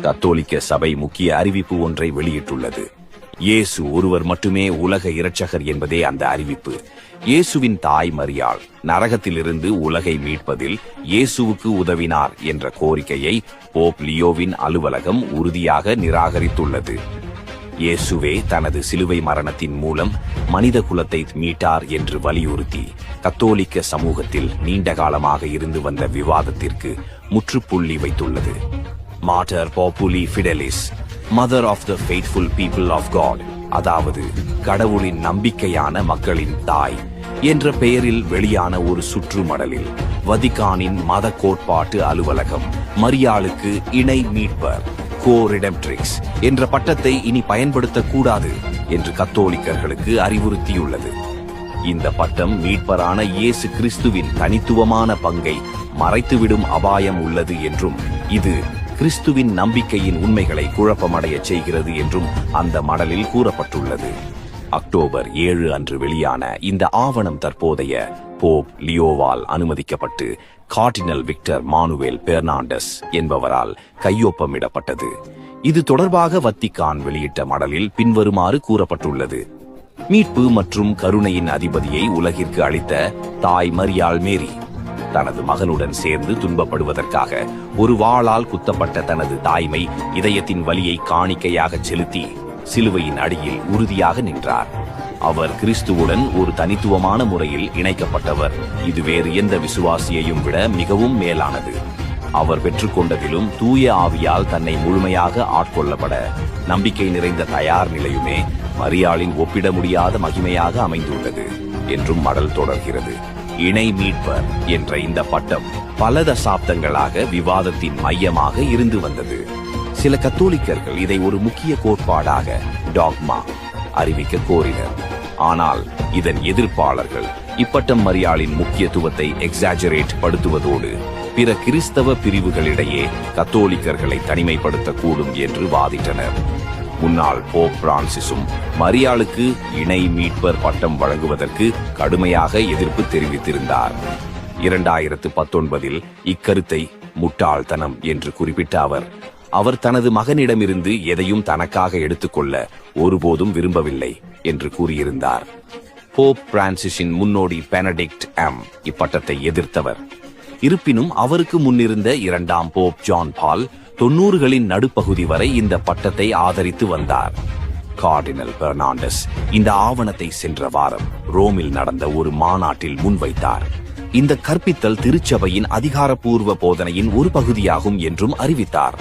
கத்தோலிக்க சபை முக்கிய அறிவிப்பு ஒன்றை வெளியிட்டுள்ளது. இயேசு ஒருவர் மட்டுமே உலக இரட்சகர் என்பதே அந்த அறிவிப்பு. இயேசுவின் தாய் மரியாள் நரகத்திலிருந்து உலகை மீட்பதில் இயேசுவுக்கு உதவினார் என்ற கோரிக்கையை போப் லியோவின் அலுவலகம் உறுதியாக நிராகரித்துள்ளது. இயேசுவே தனது சிலுவை மரணத்தின் மூலம் மனித குலத்தை மீட்டார் என்று வலியுறுத்தி கத்தோலிக்க சமூகத்தில் நீண்ட காலமாக இருந்து வந்த விவாதத்திற்கு முற்றுப்புள்ளி வைத்துள்ளது. மாட்டர் populi ஃபிடலிஸ் mother of the faithful people of God அதாவது கடவுளின் நம்பிக்கையான மக்களின் தாய் என்ற பெயரில் வெளியான ஒரு சுற்றுமடலில் வதிகானின் மத கோட்பாட்டு அலுவலகம் மரியாளுக்கு இணை மீட்பர் கோரிடம்ட்ரிக்ஸ் என்ற பட்டத்தை இனி பயன்படுத்தக்கூடாது என்று கத்தோலிக்கர்களுக்கு அறிவுறுத்தியுள்ளது. இந்த பட்டம் மீட்பரான இயேசு கிறிஸ்துவின் தனித்துவமான பங்கை மறைத்துவிடும் அபாயம் உள்ளது என்றும் இது கிறிஸ்துவின் நம்பிக்கையின் உண்மைகளை குழப்பமடைய செய்கிறது என்றும் அந்த மடலில் கூறப்பட்டுள்ளது. அக்டோபர் ஏழு அன்று வெளியான இந்த ஆவணம் தற்போதைய போப் லியோவால் அனுமதிக்கப்பட்டு கார்டினல் விக்டர் மானுவேல் பெர்னாண்டஸ் என்பவரால் கையொப்பமிடப்பட்டது. இது தொடர்பாக வத்திக்கான் வெளியிட்ட மடலில் பின்வருமாறு கூறப்பட்டுள்ளது. மீட்பு மற்றும் கருணையின் அதிபதியை உலகிற்கு அளித்த தாய் மரியாள் மேரி. தனது மகனுடன் சேர்ந்து துன்பப்படுவதற்காக ஒரு வாளால் குத்தப்பட்ட தனது தாய்மை இதயத்தின் வலியை காணிக்கையாக செலுத்தி சிலுவையின் அடியில் உறுதியாக நின்றார். அவர் கிறிஸ்துவுடன் ஒரு தனித்துவமான முறையில் இணைக்கப்பட்டவர். இது வேறு எந்த விசுவாசியையும் விட மிகவும் மேலானது. அவர் பெற்றுக்கொண்டதிலும் தூய ஆவியால் தன்னை முழுமையாக ஆட்கொள்ளப்பட நம்பிக்கை நிறைந்த தயார் நிலையுமே மரியாளின் ஒப்பிட முடியாத மகிமையாக அமைந்துள்ளது என்றும் மடல் தொடர்கிறது. இணை மீட்பர் என்ற இந்த பட்டம் பல தசாப்தங்களாக விவாதத்தின் மையமாக இருந்து வந்தது. சில கத்தோலிக்கர்கள் இதை ஒரு முக்கிய கோட்பாடாக டாக்மா அறிவிக்க கோரினர். ஆனால் இதன் எதிர்ப்பாளர்கள் இப்பட்டம் மரியாளின் முக்கியத்துவத்தை எக்ஸாஜரேட் படுத்துவதோடு பிற கிறிஸ்தவ பிரிவுகளிடையே கத்தோலிக்கர்களை தனிமைப்படுத்தக்கூடும் என்று வாதிட்டனர். முன்னாள் போப் பிரான்சிஸும் மரியாளுக்கு இணை மீட்பர் பட்டம் வழங்குவதற்கு கடுமையாக எதிர்ப்பு தெரிவித்திருந்தார். இரண்டாயிரத்து பத்தொன்பதில் இக்கருத்தை முட்டாள்தனம் என்று குறிப்பிட்ட அவர் அவர் தனது மகனிடமிருந்து எதையும் தனக்காக எடுத்துக்கொள்ள ஒருபோதும் விரும்பவில்லை என்று கூறியிருந்தார். போப் பிரான்சிஸின் முன்னோடி பெனடிக்ட் எம் இப்பட்டத்தை எதிர்த்தவர். இருப்பினும் அவருக்கு முன்னிருந்த இரண்டாம் போப் ஜான் பால் தொன்னூறுகளின் நடுப்பகுதி வரை இந்த பட்டத்தை ஆதரித்து வந்தார். கார்டினல் பெர்னாண்டஸ் இந்த ஆவணத்தை சென்ற வாரம் ரோமில் நடந்த ஒரு மாநாட்டில் முன்வைத்தார். இந்த கற்பித்தல் திருச்சபையின் அதிகாரப்பூர்வ போதனையின் ஒரு பகுதியாகும் என்றும் அறிவித்தார்.